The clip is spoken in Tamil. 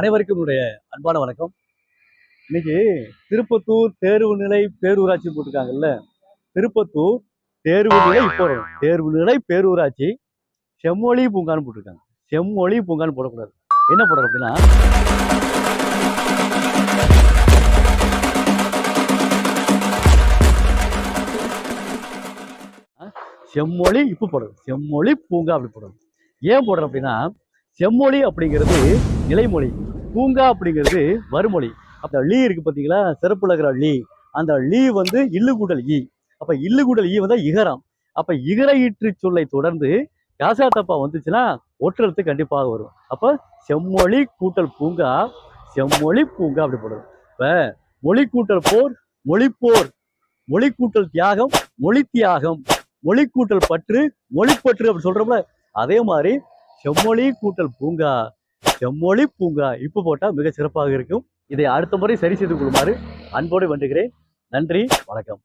அனைவருக்கும் என்னுடைய அன்பான வணக்கம். இன்னைக்கு திருப்பத்தூர் தேர்வு நிலை பேரூராட்சி போட்டிருக்காங்கல்ல. திருப்பத்தூர் தேர்வு நிலை இப்போ தேர்வு நிலை பேரூராட்சி செம்மொழி பூங்கான்னு போட்டிருக்காங்க. செம்மொழி பூங்கான்னு போடக்கூடாது. என்ன போடுறது அப்படின்னா செம்மொழி இப்போ போடுறது செம்மொழி பூங்கா அப்படி போடுறது ஏன் போடுறோம் அப்படின்னா செம்மொழி அப்படிங்கிறது நிலைமொழி. பூங்கா அப்படிங்கிறது மறுமொழி. அப்போ லீ இருக்கு பார்த்தீங்களா சிறப்புலகிற லீ. அந்த லீ வந்து இல்லுகுடல் ஈ. அப்ப இல்லுகுடல் ஈ வந்து இகரம். அப்ப இகர ஈற்று சொல்லை தொடர்ந்து காசா தப்பா வந்துச்சுன்னா ஒற்றெழுத்து கண்டிப்பாக வரும். அப்ப செம்மொழி கூட்டல் பூங்கா செம்மொழி பூங்கா அப்படி போடுறோம் இப்ப மொழி கூட்டல் போர் மொழிப்போர் மொழி கூட்டல் தியாகம் மொழி தியாகம். மொழி கூட்டல் பற்று மொழிப்பற்று அப்படி சொல்றோம்ல. அதே மாதிரி செம்மொழி கூட்டல் பூங்கா. செம்மொழி பூங்கா இப்போ போட்டால் மிக சிறப்பாக இருக்கும். இதை அடுத்த முறை சரி செய்து கொள்ளுமாறு அன்போடு வேண்டுகிறேன். நன்றி வணக்கம்.